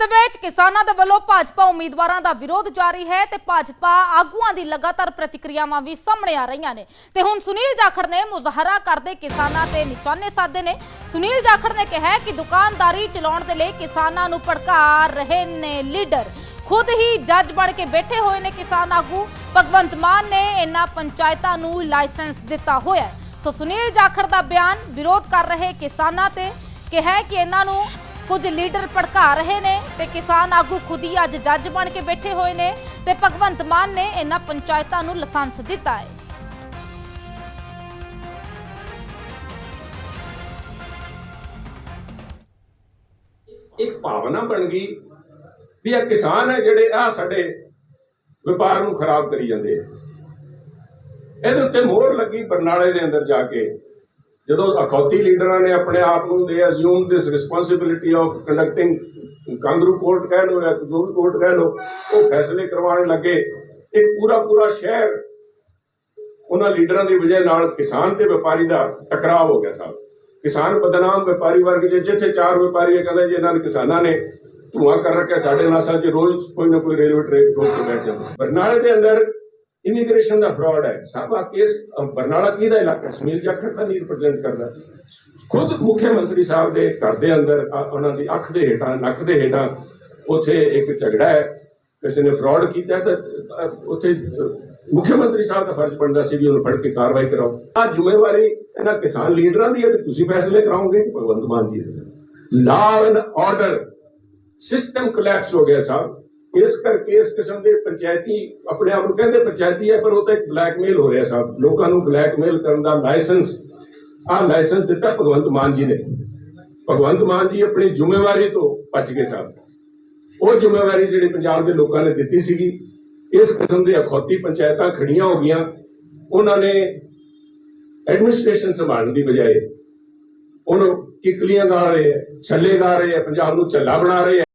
ਤੇ ਕਿਸਾਨਾਂ ਦੇ ਵੱਲੋਂ ਭਾਜਪਾ ਉਮੀਦਵਾਰਾਂ ਦਾ ਵਿਰੋਧ ਜਾਰੀ ਹੈ ਤੇ ਭਾਜਪਾ ਆਗੂਆਂ ਦੀ ਲਗਾਤਾਰ ਪ੍ਰਤੀਕਿਰਿਆਵਾਂ ਵੀ ਸਾਹਮਣੇ ਆ ਰਹੀਆਂ ਨੇ। ਤੇ ਹੁਣ ਸੁਨੀਲ ਜਾਖੜ ਨੇ ਮੁਜ਼ਾਹਰਾ ਕਰਦੇ ਕਿਸਾਨਾਂ ਤੇ ਨਿਸ਼ਾਨੇ ਸਾਧੇ ਨੇ। ਸੁਨੀਲ ਜਾਖੜ ਨੇ ਕਿਹਾ ਕਿ ਦੁਕਾਨਦਾਰੀ ਚਲਾਉਣ ਦੇ ਲਈ ਕਿਸਾਨਾਂ ਨੂੰ ਭੜਕਾ ਰਹੇ ਨੇ ਲੀਡਰ। ਖੁਦ ਹੀ ਜੱਜ ਬਣ ਕੇ ਬੈਠੇ ਹੋਏ ਨੇ ਕਿਸਾਨ ਆਗੂ। ਭਗਵੰਤ ਮਾਨ ਨੇ ਇਹਨਾਂ ਪੰਚਾਇਤਾਂ ਨੂੰ ਲਾਇਸੈਂਸ ਦਿੱਤਾ ਹੋਇਆ ਸੋ ਸੁਨੀਲ ਜਾਖੜ ਦਾ ਬਿਆਨ ਵਿਰੋਧ ਕਰ ਰਹੇ ਕਿਸਾਨਾਂ ਤੇ ਕਿਹਾ ਕਿ ਇਹਨਾਂ ਨੂੰ ਕੁਝ ਲੀਡਰ ਭੜਕਾ ਰਹੇ ਨੇ ਤੇ ਕਿਸਾਨ ਆਗੂ ਖੁਦ ਹੀ ਅੱਜ ਜੱਜ ਬਣ ਕੇ ਬੈਠੇ ਹੋਏ ਨੇ ਤੇ ਭਗਵੰਤ ਮਾਨ ਨੇ ਇਹਨਾਂ ਪੰਚਾਇਤਾਂ ਨੂੰ ਲਾਇਸੈਂਸ ਦਿੱਤਾ ਹੈ। ਇੱਕ ਭਾਵਨਾ ਬਣ ਗਈ ਵੀ ਇਹ ਕਿਸਾਨ ਹੈ ਜਿਹੜੇ ਆ ਸਾਡੇ ਵਪਾਰ ਨੂੰ ਖਰਾਬ ਕਰੀ ਜਾਂਦੇ ਆ। ਇਹਦੇ ਉੱਤੇ ਮੋਹਰ ਲੱਗੀ ਬਰਨਾਲੇ ਦੇ ਅੰਦਰ ਜਾ ਕੇ। ਜਦੋਂ ਅਖੌਤੀ ਲੀਡਰਾਂ ਨੇ ਆਪਣੇ ਆਪ ਨੂੰ ਦੇ assume this responsibility of conducting kangaroo court ਕਹਿ ਲੋ ਜਾਂ ਕੋਈ ਕੋਰਟ ਕਹਿ ਲੋ ਉਹ ਫੈਸਲੇ ਕਰਵਾਉਣ ਲੱਗੇ, ਇੱਕ ਪੂਰਾ ਪੂਰਾ ਸ਼ਹਿਰ ਉਹਨਾਂ ਲੀਡਰਾਂ ਦੀ ਵਜ੍ਹਾ ਨਾਲ ਕਿਸਾਨ ਤੇ ਵਪਾਰੀ ਦਾ ਟਕਰਾਅ ਹੋ ਗਿਆ ਸਾਹਿਬ ਕਿਸਾਨ ਬਦਨਾਮ ਵਪਾਰੀ ਵਰਗ ਜਿੱਥੇ ਚਾਰ ਵਪਾਰੀ ਇਹ ਕਹਿੰਦੇ ਜੀ ਇਹਨਾਂ ਨੇ ਕਿਸਾਨਾਂ ਨੇ ਧੂਆਂ ਕਰ ਰੱਖਿਆ, ਸਾਡੇ ਨਸਾਂ 'ਚ ਰੋਜ਼ ਕੋਈ ਨਾ ਕੋਈ ਰੇਲਵੇ ਟ੍ਰੇਨ ਰੋਕ ਕੇ ਬੈਠ ਜਾਂਦਾ। ਬਰਨਾਲੇ ਦੇ ਅੰਦਰ ਇਮੀਗ੍ਰੇਸ਼ਨ ਦਾ ਫਰਾਡ ਹੈ। ਸਾਹਿਬ ਆ ਕੇਸ ਬਰਨਾਲਾ ਕੀ ਦਾ ਇਲਾਕਾ ਸੁਨੀਲ ਜਾਖੜ ਦਾ ਨਹੀਂ ਰਿਪਰੈਜ਼ੈਂਟ ਕਰਦਾ। ਖੁਦ ਮੁੱਖ ਮੰਤਰੀ ਸਾਹਿਬ ਦੇ ਘਰ ਦੇ ਅੰਦਰ ਉਹਨਾਂ ਦੀ ਅੱਖ ਦੇ ਹੇਠਾਂ ਨੱਕ ਦੇ ਹੇਠਾਂ ਉੱਥੇ ਇੱਕ ਝਗੜਾ ਹੈ। ਕਿਸੇ ਨੇ ਫਰਾਡ ਕੀਤਾ ਤਾਂ ਅ, ਮੁੱਖ ਮੰਤਰੀ ਸਾਹਿਬ ਦਾ ਫਰਜ਼ ਬਣਦਾ ਸੀ ਵੀ ਉਹਨੂੰ ਫੜ ਕੇ ਕਾਰਵਾਈ ਕਰਾਓ। ਆ ਜ਼ਿੰਮੇਵਾਰੀ ਇਹਨਾਂ ਕਿਸਾਨ ਲੀਡਰਾਂ ਦੀ ਹੈ ਤੇ ਤੁਸੀਂ ਫੈਸਲੇ ਕਰਾਓਗੇ ਭਗਵੰਤ ਮਾਨ ਜੀ law and order system collapse ਹੋ ਗਿਆ ਸਾਹਿਬ ਇਸ ਕਰਕੇ ਇਸ ਕਿਸਮ ਦੇ ਪੰਚਾਇਤੀ ਆਪਣੇ ਆਪ ਨੂੰ ਕਹਿੰਦੇ ਪੰਚਾਇਤੀ ਹੈ, ਪਰ ਉਹ ਤਾਂ ਇੱਕ ਬਲੈਕਮੇਲ ਹੋ ਰਿਹਾ ਸਾਹਿਬ ਲੋਕਾਂ ਨੂੰ ਬਲੈਕਮੇਲ ਕਰਨ ਦਾ ਲਾਇਸੈਂਸ ਆਹ ਲਾਇਸੈਂਸ ਦਿੱਤਾ ਭਗਵੰਤ ਮਾਨ ਜੀ ਨੇ। ਭਗਵੰਤ ਮਾਨ ਜੀ ਆਪਣੀ ਜ਼ਿੰਮੇਵਾਰੀ ਤੋਂ ਬਚ ਗਏ ਸਾਹਿਬ ਉਹ ਜ਼ਿੰਮੇਵਾਰੀ ਜਿਹੜੀ ਪੰਜਾਬ ਦੇ ਲੋਕਾਂ ਨੇ ਦਿੱਤੀ ਸੀਗੀ, ਇਸ ਕਿਸਮ ਦੇ ਅਖੌਤੀ ਪੰਚਾਇਤਾਂ ਖੜੀਆਂ ਹੋ ਗਈਆਂ। ਉਹਨਾਂ ਨੇ ਐਡਮਿਨਿਸਟ੍ਰੇਸ਼ਨ ਸੰਭਾਲਣ ਦੀ ਬਜਾਏ ਉਹਨੂੰ ਕਿਕਲੀਆਂ ਗਾ ਰਹੇ ਆ ਛੱਲੇ ਗਾ ਰਹੇ ਆ ਪੰਜਾਬ ਨੂੰ ਝੱਲਾ ਬਣਾ ਰਹੇ ਆ